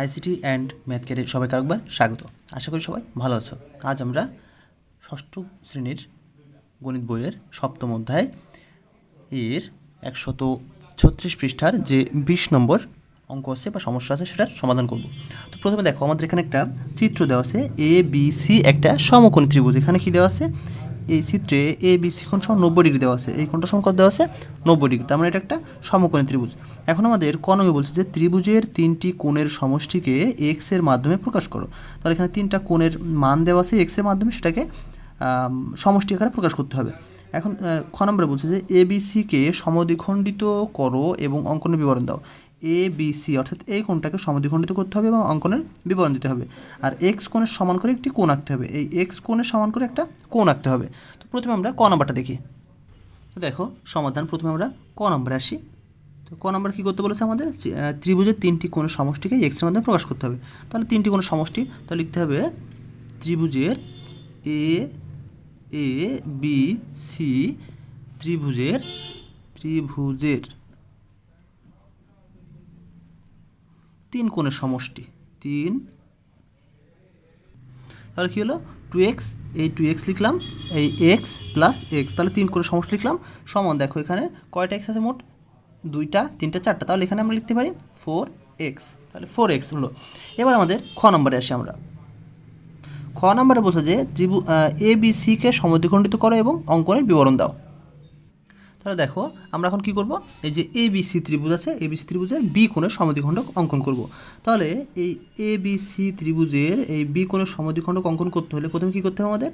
ICT and math কেয়ারে সবাইকে আরেকবার স্বাগত। আশা করি সবাই ভালো আছো। আজ আমরা ষষ্ঠ শ্রেণির গণিত বইয়ের সপ্তম অধ্যায় এর একশত ছত্রিশ পৃষ্ঠার যে বিশ নম্বর অঙ্ক আছে বা সমস্যা আছে সেটার সমাধান করব। তো প্রথমে দেখো, আমাদের এখানে একটা চিত্র দেওয়া আছে, এ বি সি একটা সমকোণী ত্রিভুজ। এখানে কি দেওয়া আছে? এই চিত্রে এ বি সি কোণ সহ নব্বই ডিগ্রি দেওয়া আছে। এই কোণটা সমকোণ দেওয়া আছে নব্বই ডিগ্রি। তার মানে এটা একটা সমকোণী ত্রিভুজ। এখন আমাদের কনমে বলছে যে ত্রিভুজের তিনটি কোণের সমষ্টিকে এক্সের মাধ্যমে প্রকাশ করো। তাহলে এখানে তিনটা কোণের মান দেওয়া আছে এক্সের মাধ্যমে, সেটাকে সমষ্টি আকারে প্রকাশ করতে হবে। এখন খ নম্বরে বলছে যে এ বি সিকে সমদ্বিখণ্ডিত করো এবং অঙ্কনের বিবরণ দাও। এ বি সি অর্থাৎ এই কোণটাকে সমদ্বিখণ্ডিত করতে হবে এবং অঙ্কনের বিবরণ দিতে হবে। আর এক্স কোণের সমান করে একটি কোণ আঁকতে হবে। এই এক্স কোণের সমান করে একটা কোণ আঁকতে হবে। তো প্রথমে আমরা ক নাম্বারটা দেখি। দেখো, সমাধান প্রথমে আমরা ক নম্বরে আসি। তো ক নম্বর কী করতে বলেছে আমাদের? ত্রিভুজের তিনটি কোণের সমষ্টিকে এক্সের মাধ্যমে প্রকাশ করতে হবে। তাহলে তিনটি কোণের সমষ্টি তো লিখতে হবে ত্রিভুজের এ এ বি সি ত্রিভুজের ত্রিভুজের তিন কোণের সমষ্টি। তিন। তাহলে কী হলো? টু এক্স এই টু এক্স লিখলাম, এই এক্স প্লাস এক্স তাহলে তিন করে সমষ্টি লিখলাম। সমান দেখো এখানে কয়টা এক্স আছে মোট? দুইটা, তিনটা, চারটা। তাহলে এখানে আমরা লিখতে পারি ফোর এক্স তাহলে ফোর এক্স হলো। এবার আমাদের খ নম্বরে আসি আমরা। খ নম্বরে বলছে যে ত্রিভু এ বি সিকে সমদ্বিখণ্ডিত করো এবং অঙ্কনের বিবরণ দাও। তাহলে দেখো, আমরা এখন কি করব? এই যে এ বি সি ত্রিভুজ আছে এ বি সি ত্রিভুজের বি কোণের সমদ্বিখণ্ডক অঙ্কন করব। তাহলে এই এ বি সি ত্রিভুজের এই বি কোণের সমদ্বিখণ্ডক অঙ্কন করতে হলে প্রথমে কি করতে হবে আমাদের?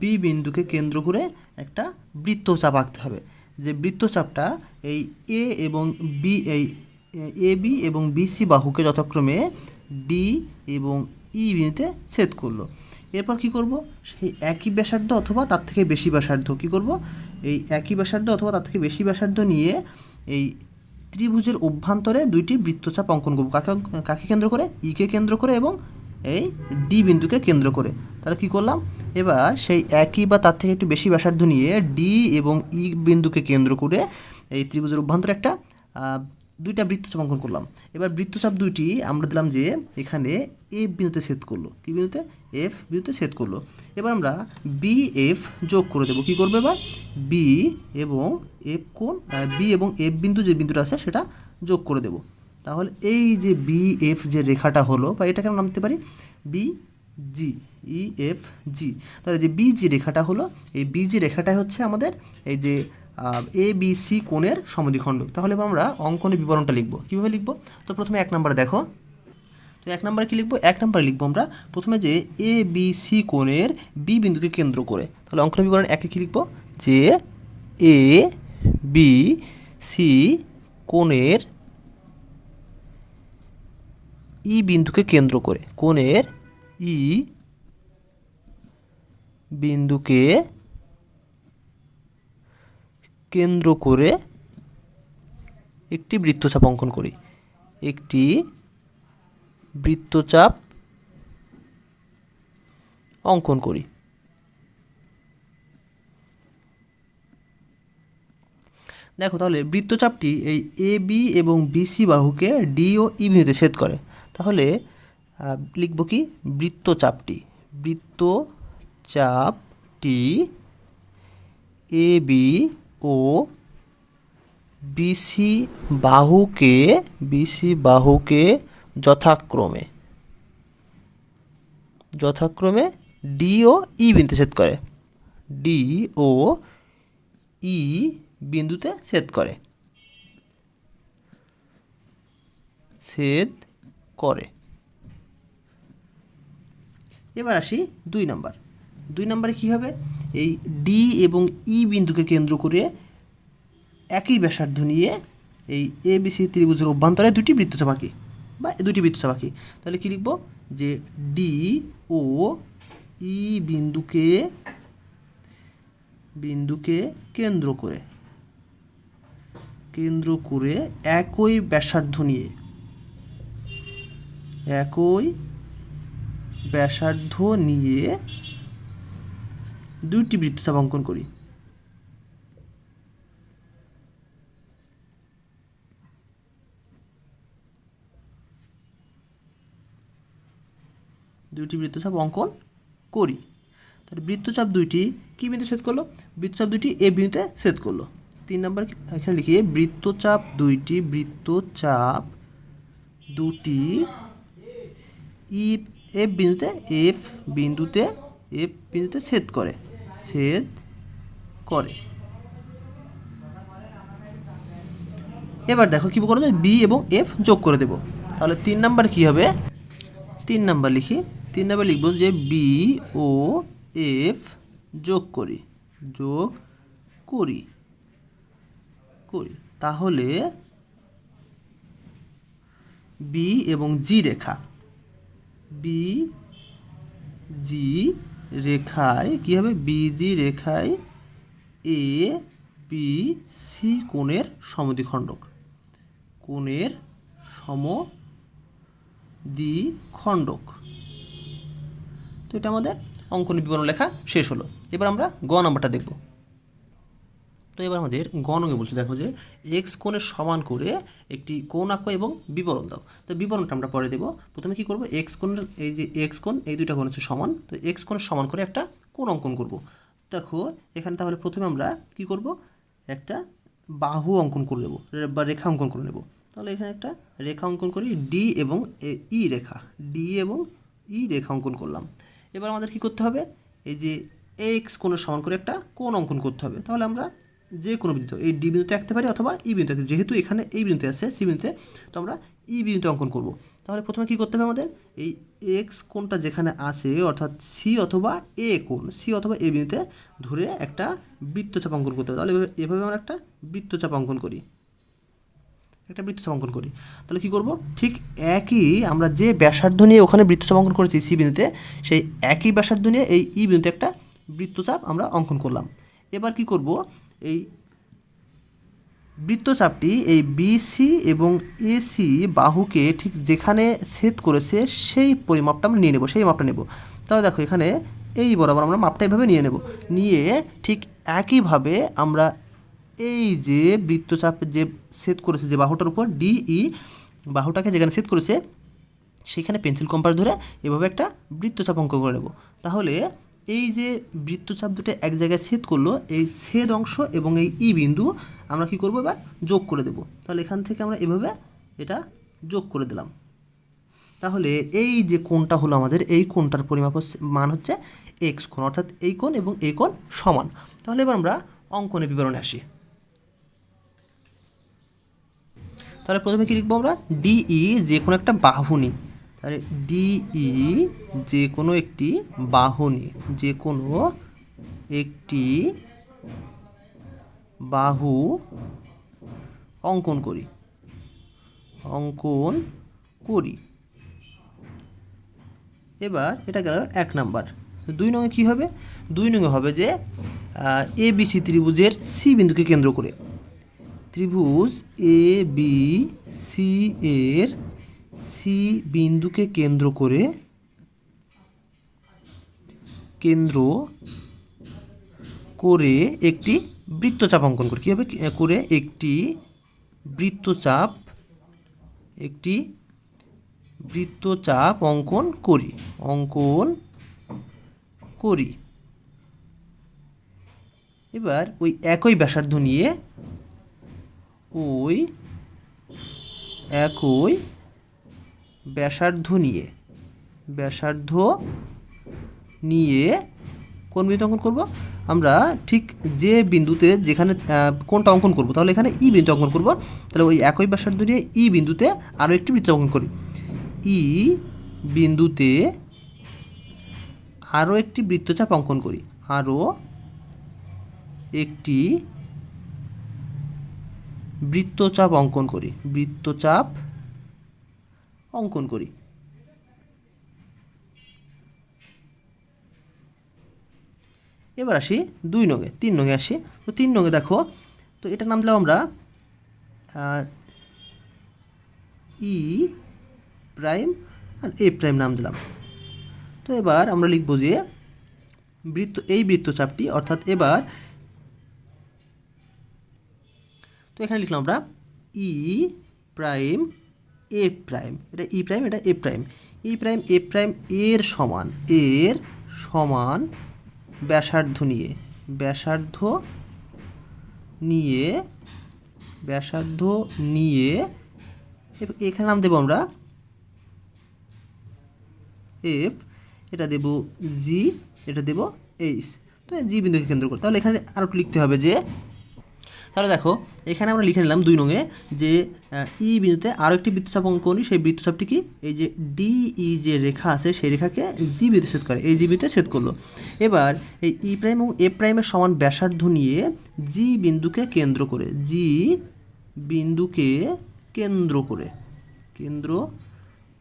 বি বিন্দুকে কেন্দ্র করে একটা বৃত্তচাপ আঁকতে হবে। যে বৃত্তচাপটা এই এ এবং বি এই এ বি এবং বি সি বাহুকে যথাক্রমে ডি এবং ই বিন্দুতে ছেদ করল। এরপর কি করব? সেই একই ব্যাসার্ধ অথবা তার থেকে বেশি ব্যাসার্ধ কি করব? এই একই ব্যাসার্ধ অথবা তার থেকে বেশি ব্যাসার্ধ নিয়ে এই ত্রিভুজের অভ্যন্তরে দুইটি বৃত্তচাপ অঙ্কন করব। কাকে কাকে কেন্দ্র করে? ইকে কেন্দ্র করে এবং এই ডি বিন্দুকে কেন্দ্র করে। তাহলে কি করলাম? এবার সেই একই বা তার থেকে একটু বেশি ব্যাসার্ধ নিয়ে ডি এবং ই বিন্দুকে কেন্দ্র করে এই ত্রিভুজের অভ্যন্তরে একটা দুইটা বৃত্তচাপ অঙ্কন করলাম। এবার বৃত্তচাপ দুইটি আমরা দিলাম যে এখানে এফ বিন্দুতে ছেদ করল। কি বিন্দুতে? এফ বিন্দুতে ছেদ করল। এবার আমরা বি এফ যোগ করে দেবো। কী করবে এবার? বি এবং এফ কোন বি এবং এফ বিন্দু যে বিন্দুটা আছে সেটা যোগ করে দেবো। তাহলে এই যে বি এফ যে রেখাটা হলো, বা এটাকে আমরা নামতে পারি বি জি ই এফ জি তাহলে যে বি জি রেখাটা হলো, এই বি জি রেখাটাই হচ্ছে আমাদের এই যে এ বি সি কোণের সমদ্বিখণ্ডক তাহলে আমরা অঙ্কনের বিবরণটা লিখব। কীভাবে লিখব? তো প্রথমে এক নম্বরে দেখো। তো এক নম্বরে কী লিখব? এক নম্বরে লিখব আমরা প্রথমে যে এ বি সি কোণের বি বিন্দুকে কেন্দ্র করে। তাহলে অঙ্কনের বিবরণ একে কী লিখব? যে এ বি সি কোণের ই বিন্দুকে কেন্দ্র করে। কোণের ই বিন্দুকে কেন্দ্র করে একটি বৃত্তচাপ অঙ্কন করি। একটি বৃত্তচাপ অঙ্কন করি। দেখো তাহলে বৃত্তচাপটি এই এ বি এবং বিসি বাহুকে ডি ও ই বিন্দুতে ছেদ করে। তাহলে লিখব কি? বৃত্তচাপটি। বৃত্তচাপটি এ বি ও বিসি বাহুকে বিসি বাহুকে যথাক্রমে যথাক্রমে ডি ও ই বিন্দুতে ছেদ করে। ডি ও ই বিন্দুতে ছেদ করে। ছেদ করে। এবার আসি দুই নাম্বার। দুই নম্বরে কী হবে? এই ডি এবং ই বিন্দুকে কেন্দ্র করে একই ব্যাসার্ধ নিয়ে এই এ, বি, সি, ত্রিভুজের অভ্যন্তরে দুটি বৃত্তচাপ আঁকি বা দুটি বৃত্তচাপ আঁকি তাহলে কী লিখব? যে ডি ও ই বিন্দুকে বিন্দুকে কেন্দ্র করে কেন্দ্র করে একই ব্যাসার্ধ নিয়ে, একই ব্যাসার্ধ নিয়ে দুইটি বৃত্তচাপ অঙ্কন করি। দুইটি বৃত্তচাপ অঙ্কন করি। তাহলে বৃত্তচাপ দুইটি কী বিন্দু ছেদ করল? বৃত্তচাপ দুইটি এ বিন্দুতে ছেদ করল। তিন নম্বর এখানে লিখি বৃত্তচাপ দুইটি বৃত্তচাপ দুটি ই, এফ বিন্দুতে এফ বিন্দুতে এফ বিন্দুতে ছেদ করে। ছেদ করে। এবার দেখো কী করব? বি এবং এফ যোগ করে দেব। তাহলে তিন নাম্বার কী হবে? তিন নাম্বার লিখি। তিন নাম্বার লিখব যে বি ও এফ যোগ করি। যোগ করি। করি। তাহলে বি এবং জি রেখা। বি জি রেখায়, কী হবে? বিজি রেখায় এ বি সি কোণের সমদ্বিখণ্ডক। কোণের সম দ্বিখণ্ডক তো এটা আমাদের অঙ্কন বিবরণ লেখা শেষ হলো। এবার আমরা গ নাম্বারটা দেখব। তো এবার আমাদের গণকে বলছে, দেখো যে এক্স কোণের সমান করে একটি কোণ এবং বিবরণ দাও। তো বিবরণটা আমরা পরে দেবো। প্রথমে কি করব? এক্স কোণের এই যে এক্স কোণ, এই দুইটা কোণ হচ্ছে সমান। তো এক্স কোণের সমান করে একটা কোণ অঙ্কন করব। দেখো, এখানে তাহলে প্রথমে আমরা কি করব? একটা বাহু অঙ্কন করে দেবো বা রেখা অঙ্কন করে নেব। তাহলে এখানে একটা রেখা অঙ্কন করি ডি এবং ই রেখা। ডি এবং ই রেখা অঙ্কন করলাম। এবার আমাদের কি করতে হবে? এই যে এক্স কোণের সমান করে একটা কোণ অঙ্কন করতে হবে। তাহলে আমরা যে কোনো বিন্দু এই ডি বিন্দুতে আঁকতে পারি অথবা ই বিন্দুতে আঁকতে যেহেতু এখানে এই বিন্দুতে আছে, সি বিন্দুতে, তো আমরা ই বিন্দুতে অঙ্কন করব। তাহলে প্রথমে কি করতে হবে আমাদের? এই এক্স কোনটা যেখানে আছে, অর্থাৎ সি অথবা এ কোন সি অথবা এ বিন্দুতে ধরে একটা বৃত্তচাপ অঙ্কন করতে হবে। তাহলে এভাবে আমরা একটা বৃত্তচাপ অঙ্কন করি। একটা বৃত্তচাপ অঙ্কন করি। তাহলে কী করব? ঠিক একই আমরা যে ব্যাসার্ধ নিয়ে ওখানে বৃত্তচাপ অঙ্কন করেছি সি বিন্দুতে, সেই একই ব্যাসার্ধ নিয়ে এই ই বিন্দুতে একটা বৃত্তচাপ আমরা অঙ্কন করলাম। এবার কি করব? এই বৃত্তচাপটি এই বিসি এবং এসি বাহুকে ঠিক যেখানে ছেদ করেছে সেই পরিমাপটা আমরা নিয়ে নেব, সেই মাপটা নেব। তাহলে দেখো এখানে এই বরাবর আমরা মাপটা এইভাবে নিয়ে নেব। নিয়ে ঠিক একইভাবে আমরা এই যে বৃত্তচাপ যে সেট করেছে যে বাহুটার উপর ডিই বাহুটাকে যেখানে সেট করেছে, সেখানে পেন্সিল কম্পাস ধরে এভাবে একটা বৃত্তচাপ অঙ্ক করে নেব। তাহলে এই যে বৃত্তচাপ দুটো এক জায়গায় ছেদ করল, এই ছেদ অংশ এবং এই ই বিন্দু আমরা কি করব এবার যোগ করে দেব। তাহলে এখান থেকে আমরা এভাবে এটা যোগ করে দিলাম। তাহলে এই যে কোণটা হলো আমাদের, এই কোণটার পরিমাপ মান হচ্ছে এক্স কোণ, অর্থাৎ এই কোণ এবং এই কোণ সমান। তাহলে এবার আমরা অঙ্কনের বিবরণে আসি। তাহলে প্রথমে কী লিখব আমরা? ডিই যে কোনো একটা বাহু নিই তাহলে ডিই যে কোনো একটি বাহু নিই যে কোনো একটি বাহু অঙ্কন করি। অঙ্কন করি। এবার এটা গেল এক নাম্বার। দুই নঙে কী হবে? দুই নঙে হবে যে এ বি সি ত্রিভুজের সি বিন্দুকে কেন্দ্র করে। ত্রিভুজ এ বি সি এর সি বিন্দুকে কেন্দ্র করে কেন্দ্র করে একটি বৃত্তচাপ অঙ্কন করি। কীভাবে করে একটি বৃত্তচাপ একটি বৃত্তচাপ অঙ্কন করি। অঙ্কন করি। এবার ওই একই ব্যাসার্ধ নিয়ে ওই একই ব্যাসার্ধ নিয়ে ব্যাসার্ধ নিয়ে কোন বিন্দু অঙ্কন করব? আমরা ঠিক যে বিন্দুতে যেখানে কোনটা অঙ্কন করব, তাহলে এখানে ই বিন্দু অঙ্কন করব। তাহলে ওই একই ব্যাসার্ধ নিয়ে ই বিন্দুতে আরও একটি বৃত্ত অঙ্কন করি। ই বিন্দুতে আরও একটি বৃত্তচাপ অঙ্কন করি। আরও একটি বৃত্তচাপ অঙ্কন করি। বৃত্তচাপ অঙ্কন করি। এবার আসি দুই নঙে তিন নঙে আসি। তো তিন নঙে দেখো, তো এটার নাম দিলাম আমরা ই প্রাইম আর এ প্রাইম নাম দিলাম। তো এবার আমরা লিখব যে বৃত্ত, এই বৃত্তচাপটি, অর্থাৎ এবার তো এখানে লিখলাম আমরা ই প্রাইম এ প্রাইম এটা ই প্রাইম এটা A prime E prime A prime এর সমান এর সমান ব্যাসার্ধ নিয়ে ব্যাসার্ধ নিয়ে ব্যাসার্ধ নিয়ে এখানে নাম দেবো আমরা এফ এটা দেব জি এটা দেব এইচ তো জি বিন্দুকে কেন্দ্র করে। তাহলে এখানে আরও লিখতে হবে যে তাহলে দেখো, এখানে আমরা লিখে নিলাম দুই নঙে যে ই বিন্দুতে আরও একটি বৃত্তচাপ অঙ্কন সেই বৃত্তচাপটি কি? এই যে ডিই যে রেখা আছে, সেই রেখাকে জি বিন্দু ছেদ করে, এই জি বিন্দুতে ছেদ করল। এবার এই ই প্রাইম এবং এ প্রাইমের সমান ব্যাসার্ধ নিয়ে জি বিন্দুকে কেন্দ্র করে, জি বিন্দুকে কেন্দ্র করে কেন্দ্র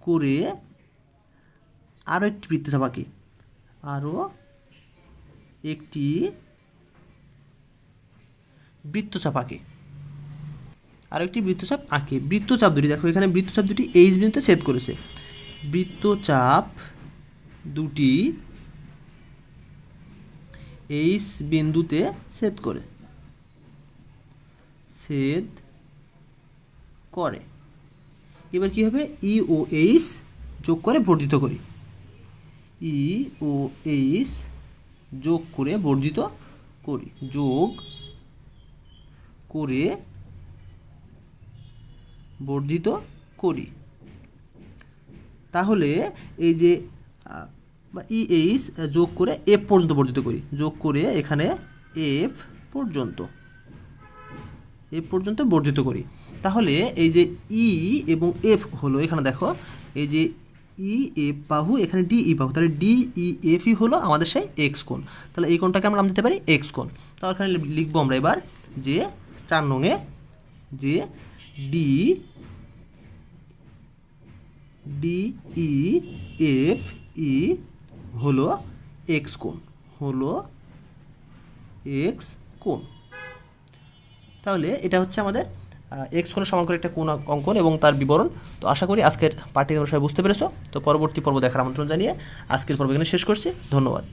করে আরও একটি বৃত্তচাপ আঁকি। আরও একটি বৃত্তচাপ আঁকে। আর একটি বৃত্তচাপ আঁকে। বৃত্তচাপ দুটি। দেখো, এখানে বৃত্তচাপ দুটি এইচ বিন্দুতে ছেদ করেছে। বৃত্তচাপ দুটি এইচ বিন্দুতে ছেদ করে। ছেদ করে। এবার কি হবে? ই ও এইচ যোগ করে বর্ধিত করি। ই ও এইচ যোগ করে বর্ধিত করি। যোগ করে, বর্ধিত করি। তাহলে এই যে বা ই এইচ যোগ করে এফ পর্যন্ত বর্ধিত করি। যোগ করে এখানে এফ পর্যন্ত এফ পর্যন্ত বর্ধিত করি। তাহলে এই যে ই এবং এফ হলো, এখানে দেখো, এই যে ই এফ বাহু, এখানে ডি ই বাহু, তাহলে ডি ই এফই হলো আমাদের সেই এক্স কোণ। তাহলে এই কোণটাকে আমরা নাম দিতে পারি এক্স কোণ। তাহলে এখানে লিখব আমরা এবার যে চার নঙে যে D D E F E হলো এক্স কোণ, হলো এক্স কোণ। তাহলে এটা হচ্ছে আমাদের এক্স কোণের সমান করে একটা আঁক- অঙ্কন এবং তার বিবরণ। তো আশা করি আজকের পাঠটি তোমরা সবাই বুঝতে পেরেছ। তো পরবর্তী পর্ব দেখার আমন্ত্রণ জানিয়ে আজকের পর্ব এখানে শেষ করছি। ধন্যবাদ।